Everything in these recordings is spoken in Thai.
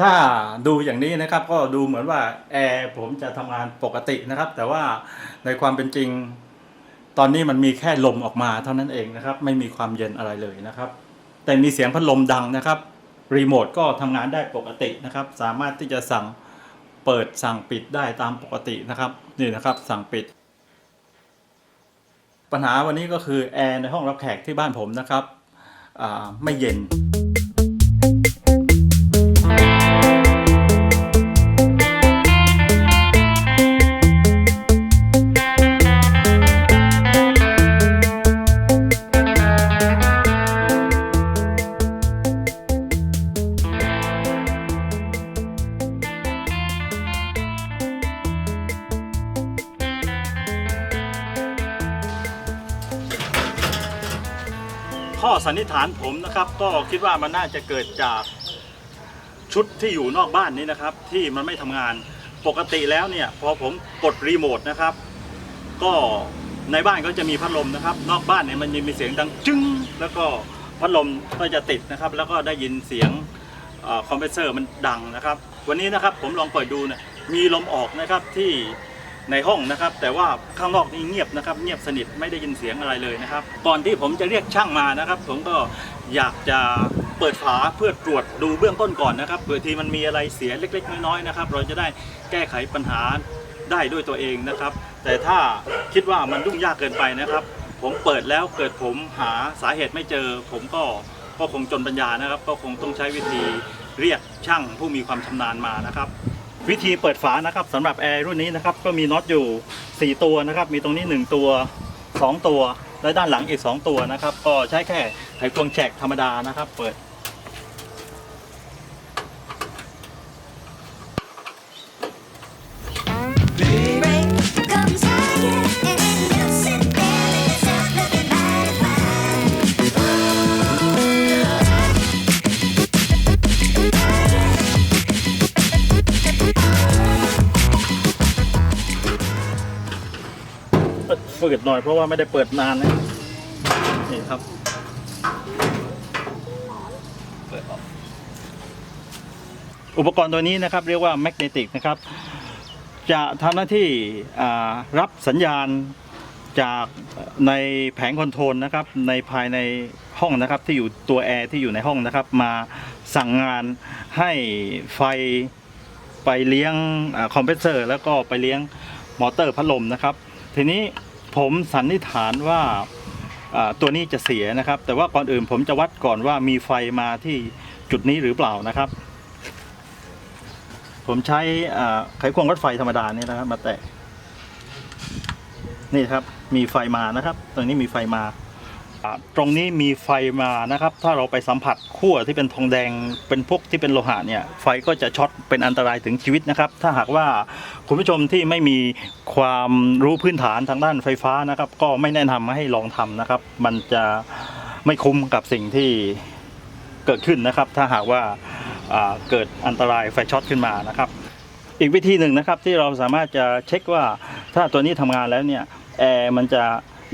ถ้าดูอย่างนี้นะครับก็ดูเหมือนว่าแอร์ผมจะทำงานปกตินะครับ แต่ว่าในความเป็นจริงตอนนี้มันมีแค่ลมออกมาเท่านั้นเองนะครับ ไม่มีความเย็นอะไรเลยนะครับ แต่มีเสียงพัดลมดังนะครับรีโมทก็ทำงานได้ปกตินะครับ สามารถที่จะสั่งเปิดสั่งปิดได้ตามปกตินะครับนี่นะครับ สั่งปิด ปัญหาวันนี้ก็คือแอร์ในห้องรับแขกที่บ้านผมนะครับไม่เย็น ข้อสันนิษฐานผมนะครับ ก็คิดว่ามันน่าจะเกิดจากชุดที่อยู่นอกบ้านนี้นะครับ ที่มันไม่ทำงานปกติแล้วเนี่ย พอผมกดรีโมทนะครับ ก็ในบ้านก็จะมีพัดลมนะครับ นอกบ้านเนี่ยมันจะมีเสียงดังจึ้งแล้วก็พัดลมก็จะติดนะครับ แล้วก็ได้ยินเสียงคอมเพรสเซอร์มันดังนะครับ วันนี้นะครับผมลองเปิดดูเนี่ยมีลมออกนะครับที่ ในห้องนะครับ แต่ว่าข้างนอกนี่เงียบนะครับ เงียบสนิทไม่ได้ยินเสียงอะไรเลยนะครับ ก่อนที่ผมจะเรียกช่างมานะครับ ผมก็อยากจะเปิดฝาเพื่อตรวจดูเบื้องต้นก่อนนะครับเผื่อทีมันมีอะไรเสียเล็ก ๆ น้อยๆนะครับ เราจะได้แก้ไขปัญหาได้ด้วยตัวเองนะครับ แต่ถ้าคิดว่ามันยุ่งยากเกินไปนะครับ ผมเปิดแล้วเกิดผมหาสาเหตุไม่เจอ ผมก็ก็คงจนปัญญานะครับ ก็คงต้องใช้วิธีเรียกช่างผู้มีความชำนาญมานะครับ วิธีเปิดฝานะครับสำหรับแอร์รุ่นนี้นะครับก็มีน็อตอยู่ 4 ตัวนะครับ มีตรงนี้ 1 ตัว 2 ตัว และด้านหลังอีก 2 ตัวนะครับ ก็ใช้แค่ไขควงแฉกธรรมดานะครับ เปิด ฝืดหน่อยเพราะว่าไม่ได้เปิดนานนะนี่ครับ เปิดออกอุปกรณ์ตัวนี้นะครับเรียกว่าแมกเนติกนะครับ จะทำหน้าที่รับสัญญาณจากในแผงคอนโทรลนะครับ ในภายในห้องนะครับที่อยู่ตัวแอร์ที่อยู่ในห้องนะครับ มาสั่งงานให้ไฟไปเลี้ยงคอมเพรสเซอร์ แล้วก็ไปเลี้ยงมอเตอร์พัดลมนะครับ ทีนี้ ผมสันนิษฐานว่าตัวนี้จะเสียนะครับ แต่ว่าก่อนอื่นผมจะวัดก่อนว่ามีไฟมาที่จุดนี้หรือเปล่านะครับ ผมใช้ไขควงรถไฟธรรมดานี่นะครับ มาแตะนี่ครับ มีไฟมานะครับ ตรงนี้มีไฟมา ตรงนี้มีไฟมานะครับ ถ้าเราไปสัมผัสขั้วที่เป็นทองแดงเป็นพวกที่เป็นโลหะเนี่ยไฟก็จะช็อตเป็นอันตรายถึงชีวิตนะครับ ถ้าหากว่าคุณผู้ชมที่ไม่มีความรู้พื้นฐานทางด้านไฟฟ้านะครับ ก็ไม่แนะนำให้ลองทำนะครับ มันจะไม่คุ้มกับสิ่งที่เกิดขึ้นนะครับ ถ้าหากว่าเกิดอันตรายไฟช็อตขึ้นมานะครับ อีกวิธีหนึ่งนะครับที่เราสามารถจะเช็คว่าถ้าตัวนี้ทำงานแล้วเนี่ยแอร์มันจะ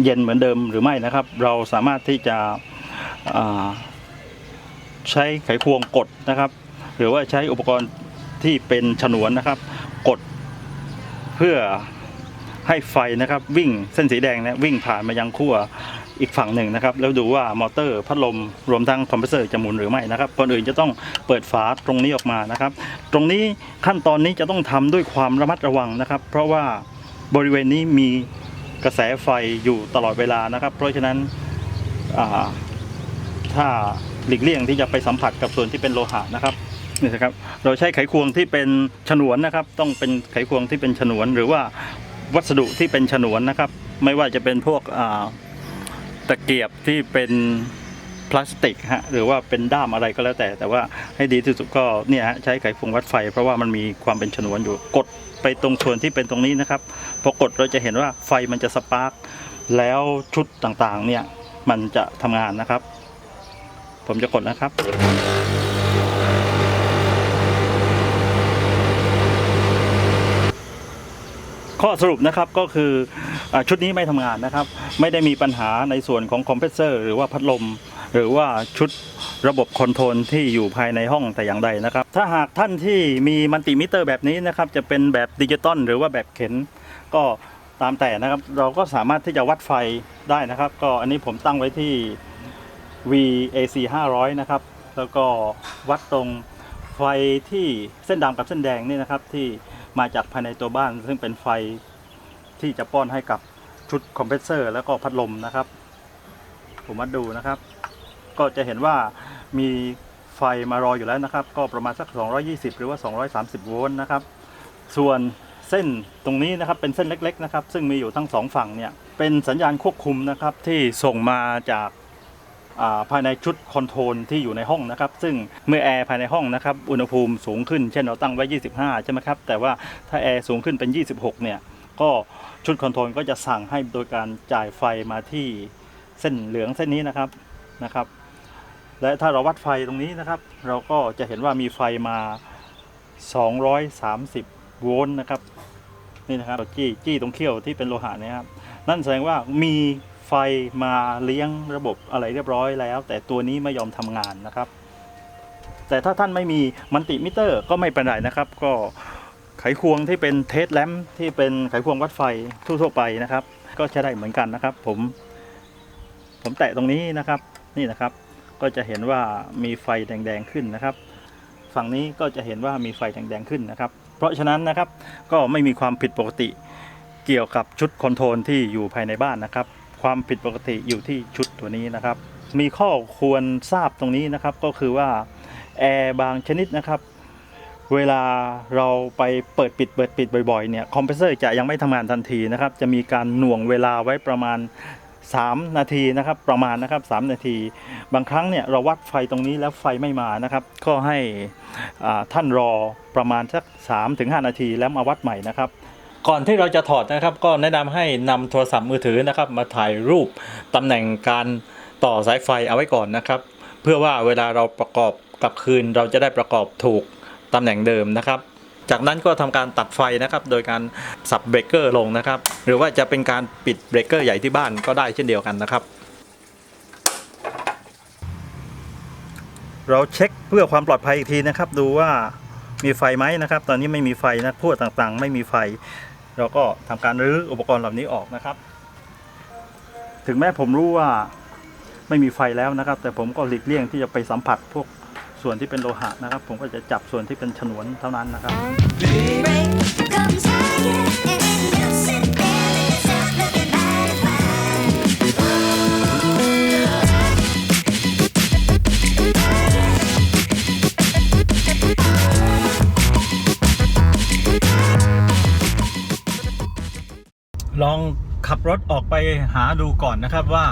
เย็นเหมือนเดิมหรือไม่นะครับ เราสามารถที่จะใช้ไขควงกดนะครับ หรือว่าใช้อุปกรณ์ที่เป็นฉนวนนะครับ กดเพื่อให้ไฟนะครับ วิ่งเส้นสีแดงนะวิ่งผ่านมายังขั้วอีกฝั่งหนึ่งนะครับ แล้วดูว่ามอเตอร์พัดลมรวมทั้งคอมเพรสเซอร์จะหมุนหรือไม่นะครับก่อนอื่นจะต้องเปิดฝาตรงนี้ออกมานะครับ ตรงนี้ขั้นตอนนี้จะต้องทำด้วยความระมัดระวังนะครับ เพราะว่าบริเวณนี้มี กระแสไฟอยู่ตลอดเวลานะครับ เพราะฉะนั้นถ้าหลีกเลี่ยงที่จะไปสัมผัสกับส่วนที่เป็นโลหะนะครับนี่นะครับ เราใช้ไขควงที่เป็นฉนวนนะครับ ต้องเป็นไขควงที่เป็นฉนวน หรือว่าวัสดุที่เป็นฉนวนนะครับ ไม่ว่าจะเป็นพวกตะเกียบที่เป็นพลาสติกฮะหรือว่าเป็นด้ามอะไรก็แล้วแต่ แต่ว่าให้ดีที่สุดก็เนี่ยฮะใช้ไขควงวัดไฟ เพราะว่ามันมีความเป็นฉนวนอยู่กด ไปตรงส่วนที่เป็นตรงนี้นะครับพอกดเราจะเห็นว่าไฟมันจะสปาร์กแล้วชุดต่างๆเนี่ยมันจะทำงานนะครับ ผมจะกดนะครับ ข้อสรุปนะครับก็คืออชุดนี้ไม่ทำงานนะครับ ไม่ได้มีปัญหาในส่วนของคอมเพรสเซอร์หรือว่าพัดลม หรือว่าชุดระบบคอนโทรลที่อยู่ภายในห้องแต่อย่างใดนะครับ ถ้าหากท่านที่มีมัลติมิเตอร์แบบนี้นะครับ จะเป็นแบบดิจิตอลหรือว่าแบบเข็น ก็ตามแต่นะครับ เราก็สามารถที่จะวัดไฟได้นะครับ ก็อันนี้ผมตั้งไว้ที่ VAC 500 นะครับ แล้วก็วัดตรงไฟที่เส้นดำกับเส้นแดงนี่นะครับ ที่มาจากภายในตัวบ้าน ซึ่งเป็นไฟที่จะป้อนให้กับชุดคอมเพรสเซอร์ แล้วก็พัดลมนะครับ ผมวัดดูนะครับ ก็จะเห็นว่ามีไฟมารออยู่แล้วนะครับ ก็ประมาณสัก 220 หรือว่า 230 โวลต์นะครับ ส่วนเส้นตรงนี้นะครับเป็นเส้นเล็กๆนะครับ ซึ่งมีอยู่ทั้งสองฝั่งเนี่ยเป็นสัญญาณควบคุมนะครับที่ส่งมาจากาภายในชุดคอนโทรลที่อยู่ในห้องนะครับ ซึ่งเมื่อแอร์ภายในห้องนะครับอุณหภูมิสูงขึ้นเช่นเราตั้งไว้ 25 ใช่ไหมครับ แต่ว่าถ้าแอร์สูงขึ้นเป็น 26 เนี่ยก็ชุดคอนโทรลก็จะสั่งให้โดยการจ่ายไฟมาที่เส้นเหลืองเส้นนี้นะครับนะครับ และถ้าเราวัดไฟตรงนี้นะครับ เราก็จะเห็นว่ามีไฟมา 230 โวลต์นะครับนี่นะครับเราจี้จี้ตรงเขี้ยวที่เป็นโลหะเนะครับนั่นแสดงว่ามีไฟมาเลี้ยงระบบอะไรเรียบร้อยแล้ว แต่ตัวนี้ไม่ยอมทำงานนะครับ แต่ถ้าท่านไม่มีมัลติมิเตอร์ก็ไม่เป็นไรนะครับ ก็ไขควงที่เป็นเทสแลมที่เป็นไขควงวัดไฟทั่วๆไปนะครับ ก็ใช้ได้เหมือนกันนะครับ ผม ผมแตะตรงนี้นะครับ นี่นะครับ ก็จะเห็นว่ามีไฟแดงๆขึ้นนะครับ ฝั่งนี้ก็จะเห็นว่ามีไฟแดงๆขึ้นนะครับ เพราะฉะนั้นนะครับก็ไม่มีความผิดปกติเกี่ยวกับชุดคอนโทรลที่อยู่ภายในบ้านนะครับ ความผิดปกติอยู่ที่ชุดตัวนี้นะครับ มีข้อควรทราบตรงนี้นะครับก็คือว่าแอร์บางชนิดนะครับเวลาเราไปเปิดปิดเปิดปิดบ่อยๆเนี่ยคอมเพรสเซอร์จะยังไม่ทำงานทันทีนะครับ จะมีการหน่วงเวลาไว้ประมาณ 3 นาทีนะครับประมาณนะครับ3นาที บางครั้งเนี่ยเราวัดไฟตรงนี้แล้วไฟไม่มานะครับ ก็ให้ท่านรอประมาณสัก3-5 นาทีแล้วมาวัดใหม่นะครับก่อนที่เราจะถอดนะครับก็แนะนำให้นำโทรศัพท์มือถือนะครับ มาถ่ายรูปตำแหน่งการต่อสายไฟเอาไว้ก่อนนะครับ เพื่อว่าเวลาเราประกอบกลับคืนเราจะได้ประกอบถูกตำแหน่งเดิมนะครับ จากนั้นก็ทำการตัดไฟนะครับ โดยการสับเบรกเกอร์ลงนะครับ หรือว่าจะเป็นการปิดเบรกเกอร์ใหญ่ที่บ้านก็ได้เช่นเดียวกันนะครับ เราเช็คเพื่อความปลอดภัยอีกทีนะครับ ดูว่ามีไฟไหมนะครับ ตอนนี้ไม่มีไฟนะพวกต่างๆ ไม่มีไฟ เราก็ทำการรื้ออุปกรณ์เหล่านี้ออกนะครับ ถึงแม้ผมรู้ว่าไม่มีไฟแล้วนะครับ แต่ผมก็หลีกเลี่ยงที่จะไปสัมผัสพวก ส่วนที่เป็นโลหะนะครับ ผมก็จะจับส่วนที่เป็นฉนวนเท่านั้นนะครับ ลองขับรถออกไปหาดูก่อนนะครับว่า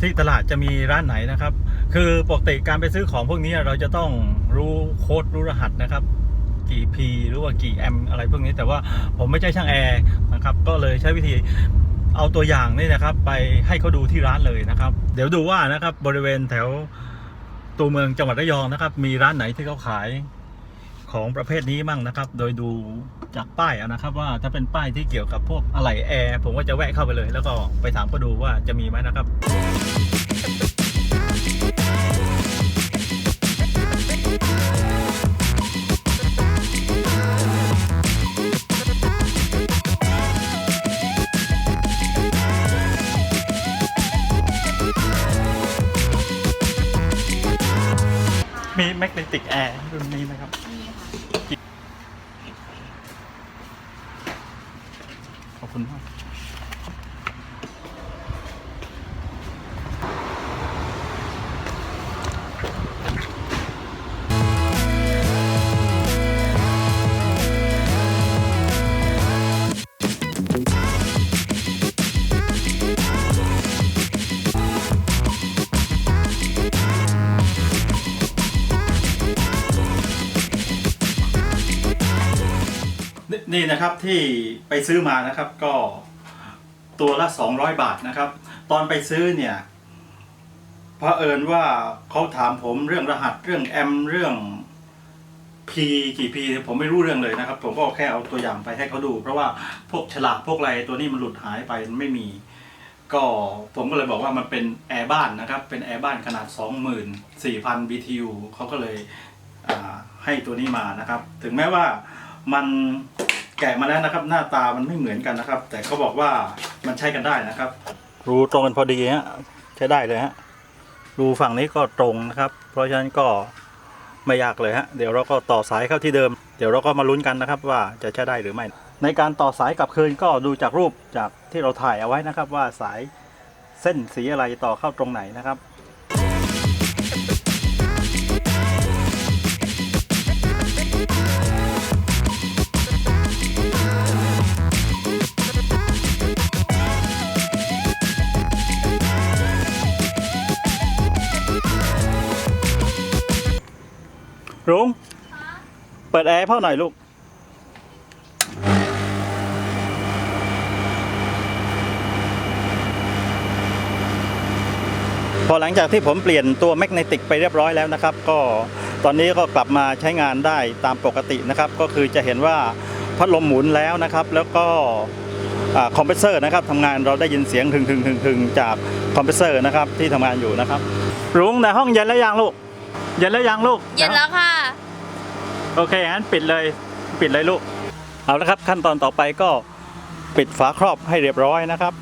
ที่ตลาดจะมีร้านไหนนะครับ คือปกติการไปซื้อของพวกนี้เราจะต้องรู้โค้ดรู้รหัสนะครับ กี่ P หรือว่ากี่แอมอะไรพวกนี้แต่ว่าผมไม่ใช่ช่างแอร์นะครับ ก็เลยใช้วิธีเอาตัวอย่างนี่นะครับ ไปให้เขาดูที่ร้านเลยนะครับ เดี๋ยวดูว่านะครับบริเวณแถวตัวเมืองจังหวัดระยองนะครับ มีร้านไหนที่เขาขายของประเภทนี้มั่งนะครับ โดยดูจากป้ายนะครับ ว่าถ้าเป็นป้ายที่เกี่ยวกับพวกอะไหล่แอร์ผมก็จะแวะเข้าไปเลย แล้วก็ไปถามเขาดูว่าจะมีไหมนะครับ มีแมกเนติกแอร์รุ่นนี้ไหมครับขอบคุณมาก นี่นะครับที่ไปซื้อมานะครับก็ตัวละ 200 บาทนะครับ ตอนไปซื้อเนี่ยเพราะเอิญว่าเขาถามผมเรื่องรหัสเรื่องแอมเรื่อง P กี่พีผมไม่รู้เรื่องเลยนะครับ ผมก็แค่เอาตัวอย่างไปให้เขาดู เพราะว่าพวกฉลากพวกอะไรตัวนี้มันหลุดหายไปมันไม่มี ก็ผมก็เลยบอกว่ามันเป็นแอร์บ้านนะครับ เป็นแอร์บ้านขนาด 24,000 BTU เขาก็เลยให้ตัวนี้มานะครับ ถึงแม้ว่ามัน แกะมาแล้วนะครับ หน้าตามันไม่เหมือนกันนะครับ แต่เขาบอกว่ามันใช้กันได้นะครับ รูตรงกันพอดีฮะใช้ได้เลยฮะรูฝั่งนี้ก็ตรงนะครับ เพราะฉะนั้นก็ไม่ยากเลยฮะเดี๋ยวเราก็ต่อสายเข้าที่เดิม เดี๋ยวเราก็มาลุ้นกันนะครับ ว่าจะใช้ได้หรือไม่ ในการต่อสายกลับคืนก็ดูจากรูปจากที่เราถ่ายเอาไว้นะครับ ว่าสายเส้นสีอะไรต่อเข้าตรงไหนนะครับ รุ้งเปิดแอร์ให้พ่อหน่อยลูก พอหลังจากที่ผมเปลี่ยนตัวแมกเนติกไปเรียบร้อยแล้วนะครับ ก็ตอนนี้ก็กลับมาใช้งานได้ตามปกตินะครับ ก็คือจะเห็นว่าพัดลมหมุนแล้วนะครับ แล้วก็คอมเพรสเซอร์นะครับทำงานเราได้ยินเสียงถึงถึงถึงถึงจากคอมเพรสเซอร์นะครับที่ทำงานอยู่นะครับ รุ้งในห้องเย็นแล้วยังลูก เย็นแล้วยังลูกเย็นแล้วค่ะ โอเคงั้นปิดเลยปิดเลยลูก เอาละครับขั้นตอนต่อไปก็ปิดฝาครอบให้เรียบร้อยนะครับ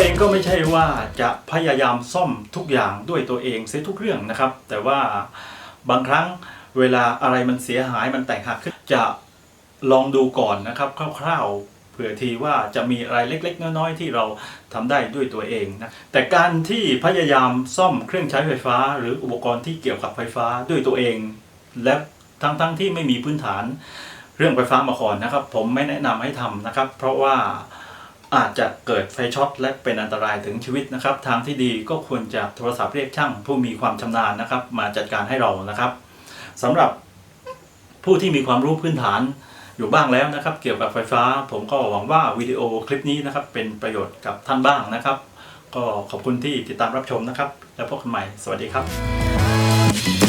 เองก็ไม่ใช่ว่าจะพยายามซ่อมทุกอย่างด้วยตัวเองเสียทุกเรื่องนะครับ แต่ว่าบางครั้งเวลาอะไรมันเสียหายมันแตกหักขึ้นจะลองดูก่อนนะครับคร่าวๆเผื่อทีว่าจะมีอะไรเล็ก ๆ น้อยๆที่เราทำได้ด้วยตัวเองนะแต่การที่พยายามซ่อมเครื่องใช้ไฟฟ้า หรืออุปกรณ์ที่เกี่ยวกับไฟฟ้าด้วยตัวเอง และทั้งๆที่ไม่มีพื้นฐานเรื่องไฟฟ้ามาก่อนนะครับ ผมไม่แนะนำให้ทำนะครับ เพราะว่า อาจจะเกิดไฟช็อตและเป็นอันตรายถึงชีวิตนะครับ ทางที่ดีก็ควรจะโทรศัพท์เรียกช่าง ผู้มีความชำนาญนะครับ มาจัดการให้เรานะครับสำหรับผู้ที่มีความรู้พื้นฐานอยู่บ้างแล้วนะครับ เกี่ยวกับไฟฟ้า ผมก็หวังว่าวิดีโอคลิปนี้นะครับ เป็นประโยชน์กับท่านบ้างนะครับ ก็ขอบคุณที่ติดตามรับชมนะครับ แล้วพบกันใหม่ สวัสดีครับ